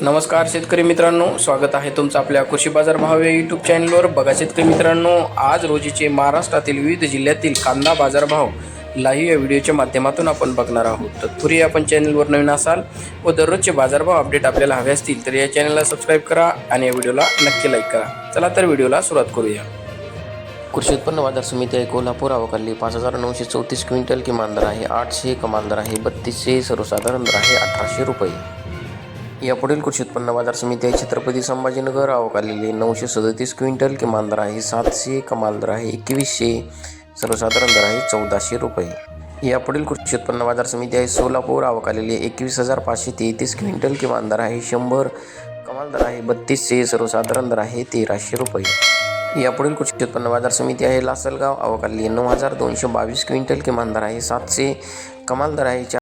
नमस्कार शेतकरी मित्रांनो स्वागत आहे तुमचं आपल्या कृषी बाजार भाव या यूट्यूब चॅनलवर बघा शेतकरी मित्रांनो आज रोजीचे महाराष्ट्रातील विविध जिल्ह्यातील कांदा बाजारभाव लाईव्ह या व्हिडिओच्या माध्यमातून आपण बघणार आहोत. तत्पूर्वी आपण चॅनलवर नवीन असाल व दररोजचे बाजारभाव अपडेट आपल्याला हवे असतील तर या चॅनलला सबस्क्राईब करा आणि या व्हिडिओला नक्की लाईक करा. चला तर व्हिडिओला सुरुवात करूया. कृषी उत्पन्न बाजार समिती आहे कोल्हापूर अवकाली पाच हजार नऊशे चौतीस क्विंटल किमान दर आहे आठशे कमाल दर आहे बत्तीसशे सर्वसाधारण दर आहे अठराशे रुपये. यापुढील कृषी उत्पन्न बाजार समिती आहे. छत्रपती संभाजीनगर अवकालेले नऊशे सदतीस क्विंटल किमान दर आहे. सातशे कमाल दर आहे. एकवीसशे सर्वसाधारण दर आहे. चौदाशे रुपये. यापुढील कृषी उत्पन्न बाजार समिती आहे. सोलापूर अवकालेले एकवीस हजार पाचशे तेहतीस क्विंटल किमान दर आहे. शंभर कमाल दर आहे. बत्तीसशे सर्वसाधारण दर आहे. तेराशे रुपये. यापुढील कृषी उत्पन्न बाजार समिती आहे. लासलगाव अवकाली नऊ हजार दोनशे बावीस क्विंटल किमान दर आहे. सातशे कमाल दर आहे. चार